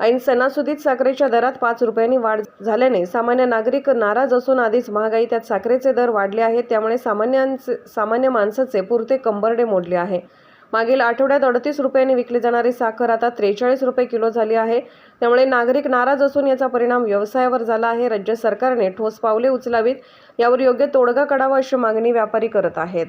ऐन सणासुदीत साखरेच्या दरात पाच रुपयांनी वाढ झाल्याने सामान्य नागरिक नाराज असून आधीच महागाई त्यात साखरेचे दर वाढले आहेत त्यामुळे सामान्यांचे सामान्य माणसाचे पुरते कंबरडे मोडले आहे. मागील आठवड्यात अडतीस रुपयांनी विकली जाणारी साखर आता त्रेचाळीस रुपये किलो झाली आहे. त्यामुळे नागरिक नाराज असून याचा परिणाम व्यवसायावर झाला आहे. राज्य सरकारने ठोस पावले उचलावीत यावर योग्य तोडगा काढावा अशी मागणी व्यापारी करत आहेत.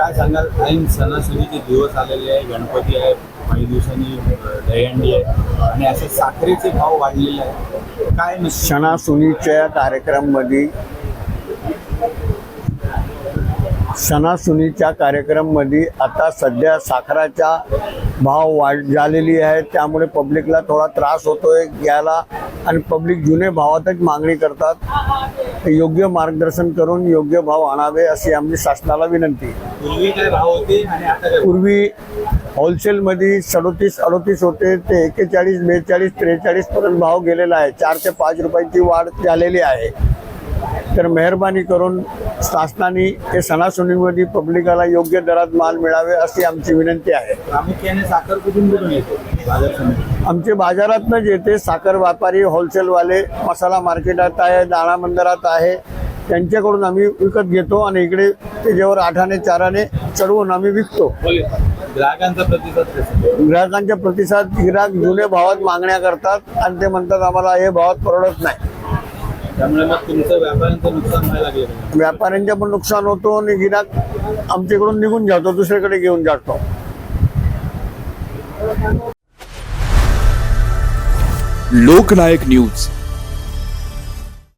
काय सांगाल? ऐन सणासुदीचे दिवस आलेले आहे गणपती आहे. काही दिवसांनी दहीहंडी आहे. आणि असे साखरेचे भाव वाढलेले आहे काय सणासुनीच्या सणासुदीच्या कार्यक्रममध्ये सणासुदीच्या कार्यक्रममध्ये आता सध्या साखराचा भाव वाढ झालेली आहे. त्यामुळे पब्लिकला थोडा त्रास होतोय. याला आणि पब्लिक जुने भावातच मागणी करतात. योग्य मार्गदर्शन करून योग्य भाव आणावे अशी आमची शासनाला विनंती. पूर्वी होलसेलमध्ये सदोतीस अडोतीस होते ते एक्केचाळीस बेचाळीस त्रेचाळीस पर्यंत भाव गेलेला आहे. चार ते पाच रुपयाची वाढ झालेली आहे. तर मेहरबानी करून शासनाने हे सणासुदीमध्ये पब्लिकाला योग्य दरात माल मिळावे अशी आमची विनंती आहे. प्रामुख्याने साखर कुठून कुठून येते? बाजार समिती. आमचे बाजारातनं येते साखर व्यापारी होलसेलवाले मसाला मार्केटात आहे दाणा मंदिरात आहे त्यांच्याकडून आम्ही विकत घेतो आणि इकडे त्याच्यावर आठाने चाराने चढवून आम्ही विकतो. ग्राहकांचा प्रतिसाद कसा? ग्राहकांच्या प्रतिसाद गिराक जुने भावात मागण्या करतात आणि ते म्हणतात आम्हाला हे भावात परवडत नाही. त्यामुळे मग तुमचं व्यापाऱ्यांचं नुकसान व्हायला लागले व्यापाऱ्यांच्या पण नुकसान होतो आणि गिराक आमच्याकडून निघून जातो दुसरीकडे घेऊन जातो. लोकनायक न्यूज.